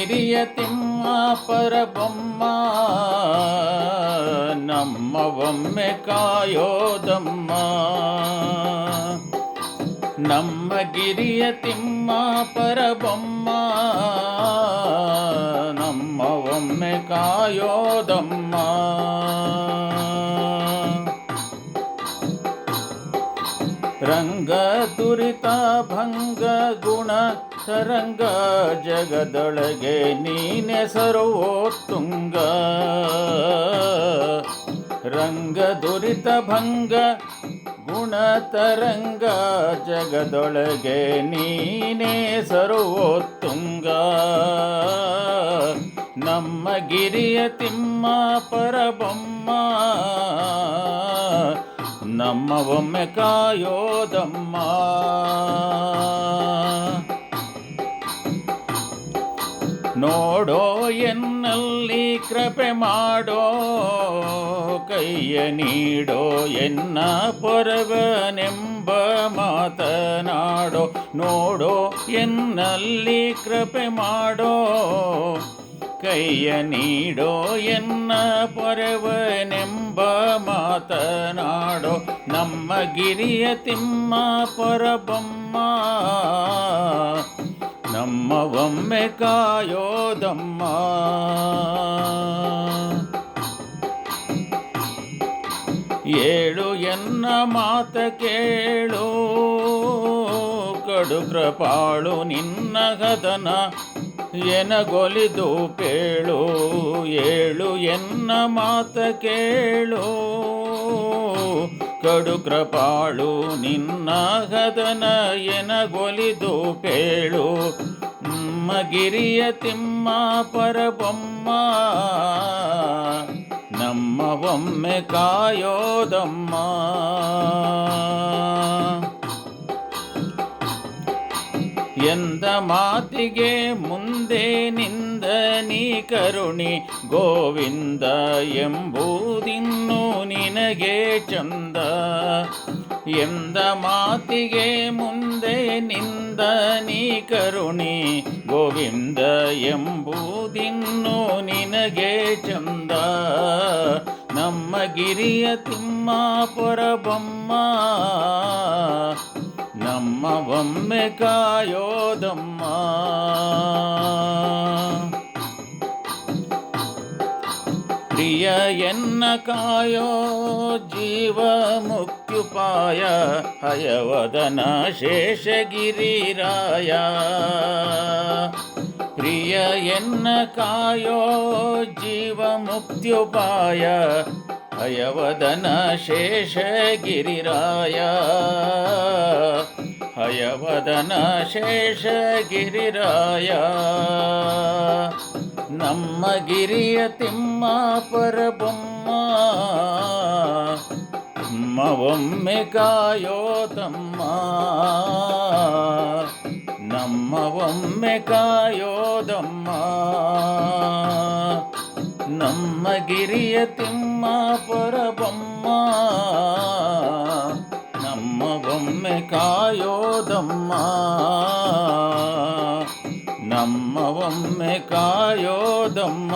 ಗಿರಿಯ ತಿಮ್ಮ ಪರಬೊಮ್ಮ ನಮ್ಮ ಒಮ್ಮೆ ಕಾಯೋದಮ್ಮ. ನಮ್ಮ ಗಿರಿಯ ತಿಮ್ಮ ಪರಬೊಮ್ಮ ನಮ್ಮ ಒಮ್ಮೆ ಕಾಯೋದಮ್ಮ. ರಂಗ ದುರಿತ ಭಂಗ ಗುಣ ತರಂಗ ಜಗದೊಳಗೆ ನೀನೆಸರು ತುಂಗ. ರಂಗ ದುರಿತ ಭಂಗ ಗುಣ ತರಂಗ ಜಗದೊಳಗೆ ನೀನೇ ತುಂಗ. ನಮ್ಮ ಗಿರಿಯ ತಿಮ್ಮ ಪರಬೊಮ್ಮ ನಮ್ಮ ಒಮ್ಮೆ ಕಾಯೋದಮ್ಮ. ನೋಡೋ ಎನ್ನಲ್ಲಿ ಕೃಪೆ ಮಾಡೋ, ಕೈಯ ನೀಡೋ ಎನ್ನ ಪೊರವನೆಂಬ ಮಾತನಾಡೋ. ನೋಡೋ ಎನ್ನಲ್ಲಿ ಕೃಪೆ ಮಾಡೋ ಕೈಯ ನೀಡೋ ಎನ್ನ ಪೊರವನೆಂಬ ಮಾತನಾಡೋ ನಮ್ಮ ಗಿರಿಯ ತಿಮ್ಮ ಪೊರಬಮ್ಮ. ನಮ್ಮ ಒಮ್ಮೆ ಕಾಯೋದಮ್ಮ. ಏಳು ಎನ್ನ ಮಾತ ಕೇಳು, ಕಡು ಕೃಪಾಳು ನಿನ್ನ ಗದನ ಎನಗೊಲಿದು ಪೇಳು, ಏಳು ಎನ್ನ ಮಾತ ಕೇಳು. ಕಡು ಕೃಪಾಳು ನಿನ್ನ ಗದನ ಎನಗೊಲಿದು ಪೇಳು. ಗಿರಿಯ ತಿಮ್ಮ ಪರಬೊಮ್ಮ, ನಮ್ಮ ಒಮ್ಮೆ ಕಾಯೋದಮ್ಮ. ಎಂದ ಮಾತಿಗೆ ಮುಂದೆ ನಿಂದ ನೀ ಕರುಣಿ ಗೋವಿಂದ ಎಂಬುದಿನ್ನು ನಿನಗೆ ಚಂದ. ಎಂದ ಮಾತಿಗೆ ಮುಂದೆ ನಿಂದ ನೀ ಕರುಣಿ ಗೋವಿಂದ ಎಂಬುದಿನ್ನು ನಿನಗೆ ಚಂದ. ನಮ್ಮ ಗಿರಿಯ ತಿಮ್ಮ ಪೊರಬೊಮ್ಮ ನಮ್ಮ ಒಮ್ಮೆ ಕಾಯೋದಮ್ಮ. ಪ್ರಿಯ ಎನ್ನ ಕಾಯೋ ಜೀವ ಮುಕ್ತ್ಯುಪಾಯ ಹಯವದನ ಶೇಷಗಿರಿರಾಯ ಪ್ರಿಯ ಎನ್ನ ಕಾಯೋ ಜೀವ ಮುಕ್ತ್ಯುಪಾಯ ಹಯವದನ ಶೇಷಗಿರಿರಾಯ ಹಯವದನ ಶೇಷಗಿರಿರಾಯ ನಮ್ಮ ಗಿರಿಯ ತಿಮ್ಮ ಪರಬೊಮ್ಮ ಒಮ್ಮೆ ಕಾಯೋ ತಮ್ಮ ನಮ್ಮ ಒಮ್ಮೆ ಕಾಯೋದಮ್ಮ ನಮ್ಮ ಗಿರಿಯ ತಿಮ್ಮ ಪರಬೊಮ್ಮ ಬ್ರಹ್ಮವೊಮ್ಮೆ ಕಾಯೋದಮ್ಮ